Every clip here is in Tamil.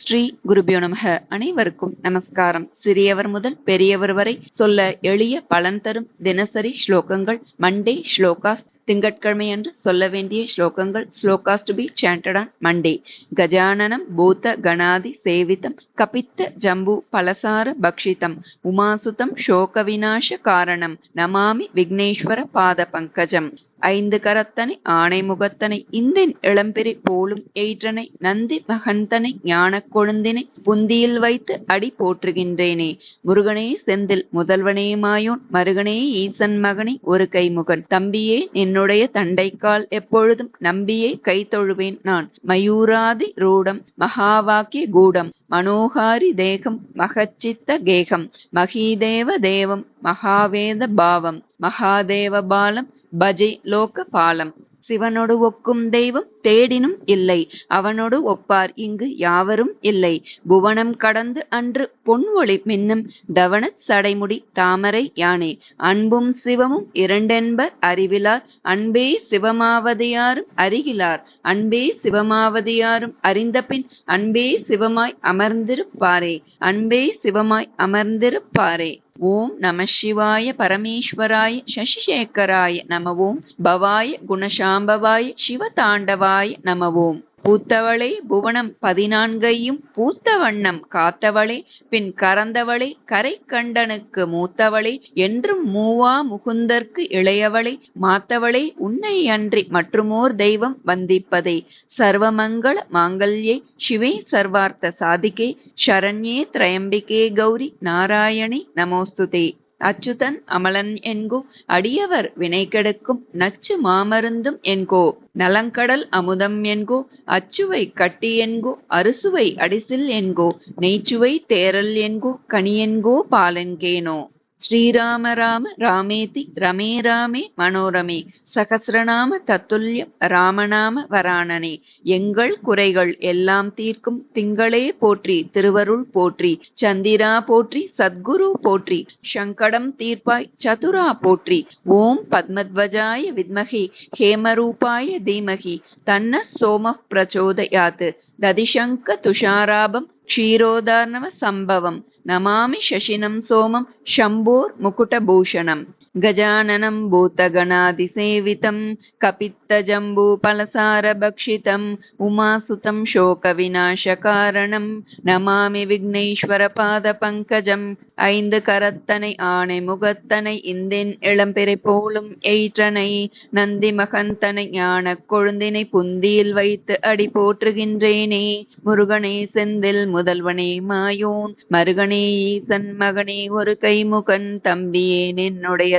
ஸ்ரீ குருபியோ நமக. அனைவருக்கும் நமஸ்காரம். சிறியவர் முதல் பெரியவர் வரை சொல்ல எளிய பலன் தரும் தினசரி ஸ்லோகங்கள் மண்டே ஸ்லோகாஸ் திங்கட்கிழமை என்று சொல்ல வேண்டிய ஸ்லோகங்கள் shlokas to be chanted on Monday கஜானனம் பூத கணாதி சேவிதம் கபித்த ஜம்பு பலசார பக்ஷிதம் உமாசுதம் சோக விநாச காரணம் நமாமி விக்னேஸ்வர பாத பங்கஜம். ஐந்து கரத்தனை ஆணை முகத்தனை இந்தின் இளம்பிரி போலும் எயிற்றனை நந்தி மகந்தனை ஞானக் கொழுந்தினை புந்தியில் வைத்து அடி போற்றுகின்றேனே. முருகனே செந்தில் முதல்வனே மாயோன் மருகனே ஈசன் மகனே ஒரு கைமுகன். தம்பியே என்னுடைய தண்டைக்கால் எப்பொழுதும் நம்பியே கை தொழுவேன் நான். மயூராதி ரூடம் மகாவாக்கிய கூடம் மனோகாரி தேகம் மகச்சித்த கேகம். மகீதேவ தேவம் மகாவேத பாவம் மகாதேவ பாலம் பஜை லோக பாலம் சிவனொடு ஒக்கும் தெய்வம் தேடினும் இல்லை. அவனொடு ஒப்பார் இங்கு யாவரும் இல்லை. புவனம் கடந்து அன்று பொன்வொளி மின்னும் தவணச் சடைமுடி தாமரை யானே. அன்பும் சிவமும் இரண்டென்பர் அறிவிலார். அன்பே சிவமாவதியாரும் அறிகிலார். அன்பே சிவமாவதையாரும் அறிந்தபின் அன்பே சிவமாய் அமர்ந்திருப்பாரே. அன்பே சிவமாய் அமர்ந்திருப்பாரே. ஓம் நம சிவாய பரமேஸ்வராய சசிசேகராய நம ஓம் பவாய குணசாம்பவாய சிவதாண்டவாய நம ஓம் பூத்தவளே புவனம் பதினான்கையும் பூத்த வண்ணம் காத்தவளே பின் கறந்தவளே கரை கண்டனுக்கு மூத்தவளே என்றும் மூவா முகுந்தற்கு இளையவளே மாத்தவளே உன்னை அன்றி மற்றுமோர் தெய்வம் வந்திப்பதே. சர்வமங்கள மாங்கல்யே சிவே சர்வார்த்த சாதிகே சரண்யே திரையம்பிகே கௌரி நாராயணி நமோஸ்துதே. அச்சுதன் அமலன் என்கோ அடியவர் வினை கெடுக்கும் நச்சு மாமருந்தும் என்கோ. நலங்கடல் அமுதம் என்கோ அச்சுவை கட்டி என்கோ அறுசுவை அடிசில் என்கோ. நெய்ச்சுவை தேரல் என்கோ கனியென்கோ பாலென்கேனோ. ஸ்ரீராம ராம ராமேதி ரமே ராமே மனோரமே சகசிரநாம தத்துல்யம் ராமநாம வராணனே. எங்கள் குறைகள் எல்லாம் தீர்க்கும் திங்களே போற்றி திருவருள் போற்றி சந்திரா போற்றி சத்குரு போற்றி சங்கடம் தீர்ப்பாய் சதுரா போற்றி. ஓம் பத்மத்வஜாய வித்மகி ஹேமரூபாய தீமகி தன்ன சோம பிரச்சோதயாத். ததிசங்க துஷாராபம் క్షీరోదార్ణవ సంభవం నమామి శశినం సోమం శంభోర్ ముకుటభూషణం गजाननं भूतगणादिसेवितं कपित्तजम्बूफलसारभक्षितम् उमासुतं शोकविनाशकारणं नमामि விக்னேஸ்வரபாதபங்கஜம் ஐந்து கரத்தனை ஆணை முகத்தனை இந்தின் இளம்பிறை போலும் எயிற்றனை நந்தி மகந்தனை ஞானக் கொழுந்தினை புந்தியில் வைத்து அடி போற்றுகின்றேனே முருகனே செந்தில் முதல்வனே மாயோன் மருகனே ஈசன் மகனே ஒரு கைமுகன் தம்பியே என்னுடைய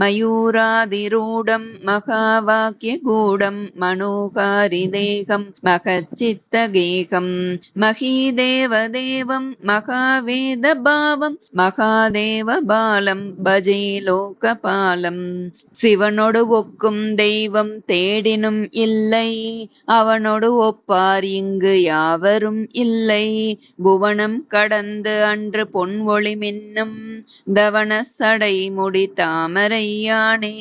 மயூராதிரூடம் மகாவாக்கிய கூடம் மனோகாரி தேகம் மகச்சித்த கேகம் மகாவேத பாவம் மகாதேவ பாலம் பஜே லோகபாலம். சிவனொடு ஒக்கும் தெய்வம் தேடினும் இல்லை. அவனொடு ஒப்பார் இங்கு யாவரும் இல்லை. புவனம் கடந்து அன்று பொன்வொளி மின்னும் தவன சடை முடி தாமரை ஐயானே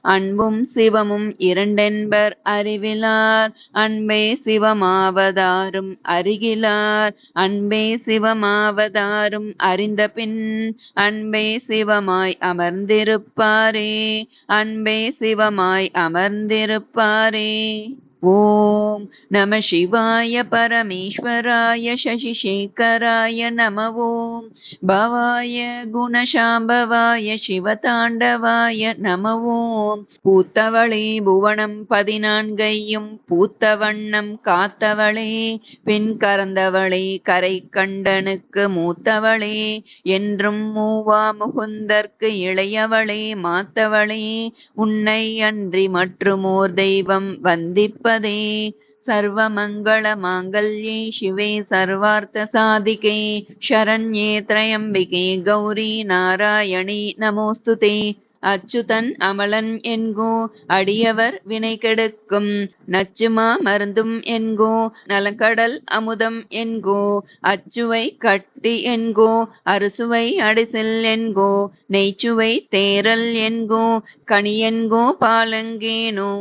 அன்பும் சிவமும் இரண்டென்பர் அறிவிலார். அன்பே சிவமாவதாரும் அருகிலார். அன்பே சிவமாவதாரும் அறிந்த பின் அன்பே சிவமாய் அமர்ந்திருப்பாரே. அன்பே சிவமாய் அமர்ந்திருப்பாரே. ஓம் நம சிவாய பரமேஸ்வராய சசிசேகராய நம ஓம். பவாய குணசாம்பவாய சிவதாண்டவாய நம ஓம். பூத்தவளே புவனம் பதினான்கையும் பூத்த வண்ணம் காத்தவளே. பின் கறந்தவளே கரை கண்டனுக்கு மூத்தவளே. என்றும் மூவா முகுந்தற்கு இளையவளே மாத்தவளே. உன்னை அன்றி மற்றுமோர் தெய்வம் வந்திப்ப பதே सर्वमङ्गलमाङ्गल्ये शिवे सर्वार्थसाधिके शरण्ये त्र्यम्बिके गौरी नारायणी नमोऽस्तु ते அச்சுதன் அமலன் என்கோ அடியவர் வினை கெடுக்கும் நச்சுமா மருந்தும் என்கோ நலக்கடல் அமுதம் என்கோ அச்சுவை கட்டி என்கோ அறுசுவை அடிசில் என்கோ நெய்ச்சுவை தேரல் என்கோ கனியென்கோ பாலங்கேனோ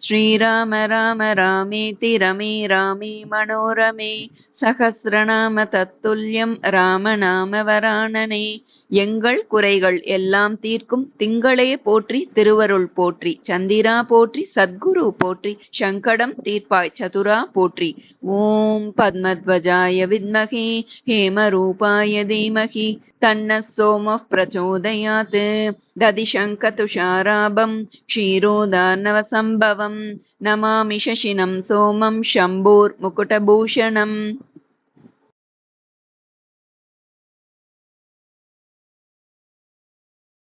श्रीराम राम रामेति रमे रामे मनोरमे சகசிரநாம தத்துல்யம் ராமநாம வராணனே எங்கள் குறைகள் எல்லாம் தீர்க்கும் திங்களே போற்றி திருவருள் போற்றி சந்திரா போற்றி சத்குரு போற்றி சங்கடம் தீர்ப்பாய் சதுரா போற்றி ஓம் பத்மத்வஜாய வித்மகே ஹேமரூபாய தீமகி தன்ன சோம பிரச்சோதயாத் ददिशङ्कतुषाराभं क्षीरोदार्णवसम्भवं नमामि शशिनं सोमं शम्भोर्मुकुटभूषणम्